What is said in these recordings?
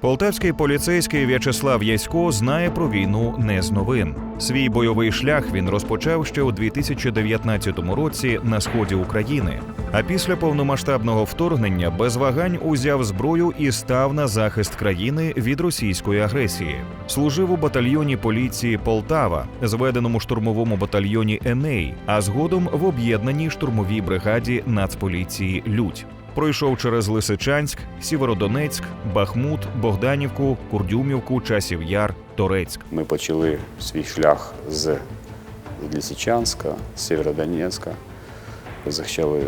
Полтавський поліцейський В'ячеслав Ясько знає про війну не з новин. Свій бойовий шлях він розпочав ще у 2019 році на сході України. А після повномасштабного вторгнення без вагань узяв зброю і став на захист країни від російської агресії. Служив у батальйоні поліції Полтава, зведеному штурмовому батальйоні Еней, а згодом в об'єднаній штурмовій бригаді Нацполіції Людь. Пройшов через Лисичанськ, Сєвєродонецьк, Бахмут, Богданівку, Курдюмівку, Часів Яр, Торецьк. Ми почали свій шлях з Лисичанська, Сєвєродонецька, захищали ем,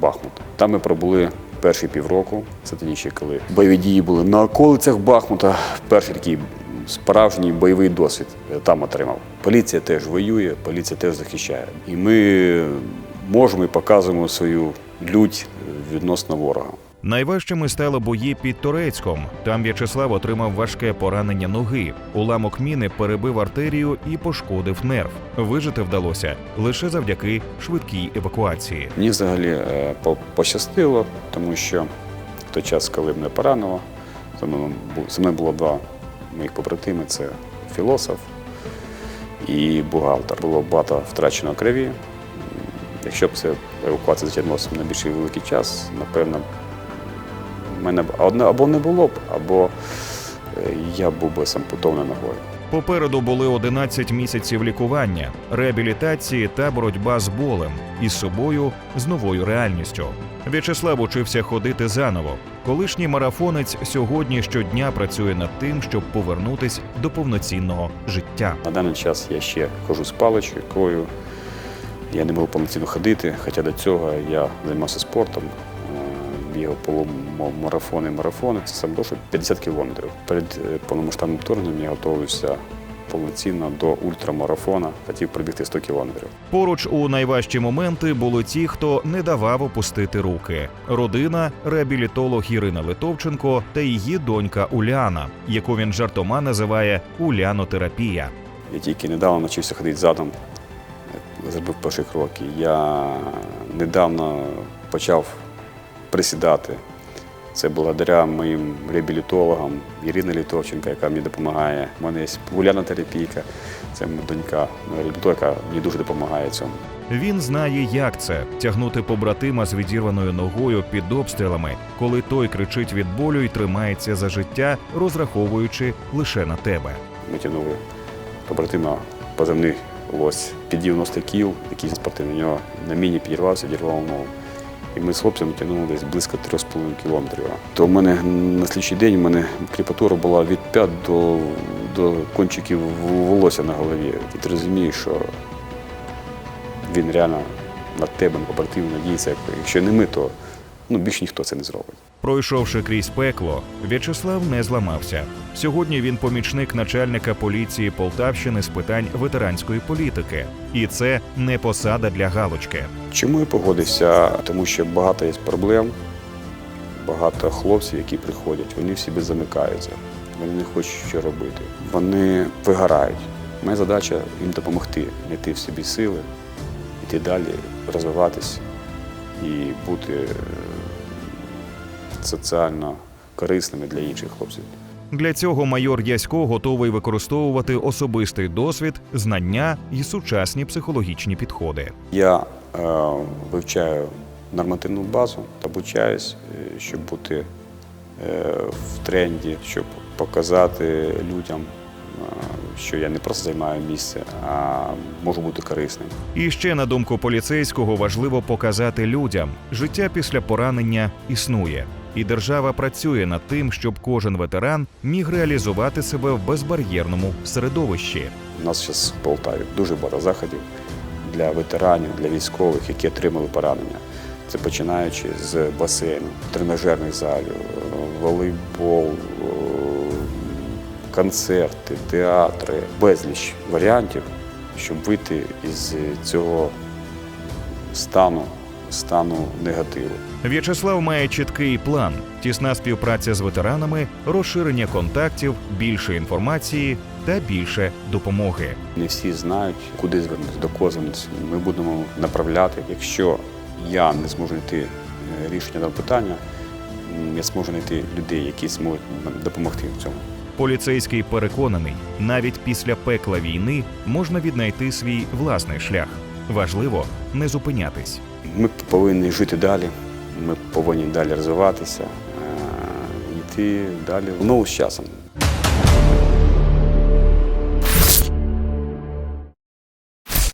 Бахмут. Там ми пробули перші півроку, це тоді ще коли бойові дії були на околицях Бахмута. Перший такий справжній бойовий досвід там отримав. Поліція теж воює, поліція теж захищає. І ми можемо і показуємо свою лють відносно ворога. Найважчими стали бої під Торецьком. Там В'ячеслав отримав важке поранення ноги. Уламок міни перебив артерію і пошкодив нерв. Вижити вдалося лише завдяки швидкій евакуації. Мені взагалі е, пощастило, тому що в той час, коли мене поранило, за за мною було два моїх побратими це філософ і бухгалтер. Було багато втрачено крові. Якщо б це евакуація затягнулася на більший великий час, напевно, в мене б одне- або не було б, або е, я був би з ампутованою ногою. Попереду були 11 місяців лікування, реабілітації та боротьба з болем із собою з новою реальністю. В'ячеслав учився ходити заново. Колишній марафонець сьогодні щодня працює над тим, щоб повернутись до повноцінного життя. На даний час я ще ходжу з паличкою. Я не можу повноцінно ходити, хоча до цього я займався спортом, е, бігав полумарафони, марафони. Це довше 50 кілометрів. Перед е, повномасштабним вторгненням я готувався повноцінно до ультрамарафона, хотів пробігти 100 кілометрів. Поруч у найважчі моменти були ті, хто не давав опустити руки: родина, реабілітолог Ірина Литовченко та її донька Уляна, яку він жартома називає Улянотерапія. Я тільки недавно навчився ходити задом, зробив перші кроки. Я недавно почав присідати. Це благодаря моїм реабілітологам Ірина Літовченка, яка мені допомагає. У мене є Уляна терапійка, це моя донька, моя яка мені дуже допомагає цьому. Він знає, як це тягнути побратима з відірваною ногою під обстрілами, коли той кричить від болю і тримається за життя, розраховуючи лише на тебе. Ми тягнули побратима позивний лось під 90 кіл, який спортивний. Нього на міні підірвався, дірвав ногу. І ми з хлопцями тягнули десь близько 3,5 кілометрів. То в мене на слідчий день у мене кріпатура була від п'ят до, до кончиків волосся на голові. І ти розумієш, що він реально на тебе, на побратимів надіється. Якщо не ми, то ну, більш ніхто це не зробить. Пройшовши крізь пекло, В'ячеслав не зламався. Сьогодні він помічник начальника поліції Полтавщини з питань ветеранської політики, і це не посада для галочки. Чому я погодився? Тому що багато є проблем, багато хлопців, які приходять, вони в собі замикаються, вони не хочуть що робити. Вони вигорають. Моя задача їм допомогти, знайти в собі сили, йти далі, розвиватись і бути е, соціально корисними для інших хлопців. Для цього майор Ясько готовий використовувати особистий досвід, знання і сучасні психологічні підходи. Я е, вивчаю нормативну базу, обучаюсь, е, щоб бути е, в тренді, щоб показати людям, е, що я не просто займаю місце, а можу бути корисним. І ще на думку поліцейського важливо показати людям, життя після поранення існує, і держава працює над тим, щоб кожен ветеран міг реалізувати себе в безбар'єрному середовищі. У нас зараз в Полтаві дуже багато заходів для ветеранів, для військових, які отримали поранення. Це починаючи з басейну, тренажерних залів, волейбол, концерти, театри, безліч варіантів, щоб вийти із цього стану, стану негативу. В'ячеслав має чіткий план: тісна співпраця з ветеранами, розширення контактів, більше інформації та більше допомоги. Не всі знають, куди звернутися, до кого звернутися. Ми будемо направляти. Якщо я не зможу знайти е, рішення даного питання, я зможу знайти людей, які зможуть допомогти в цьому. Поліцейський переконаний, навіть після пекла війни можна віднайти свій власний шлях. Важливо не зупинятись. Ми повинні жити далі, ми повинні далі розвиватися, е, йти далі Ну з часом.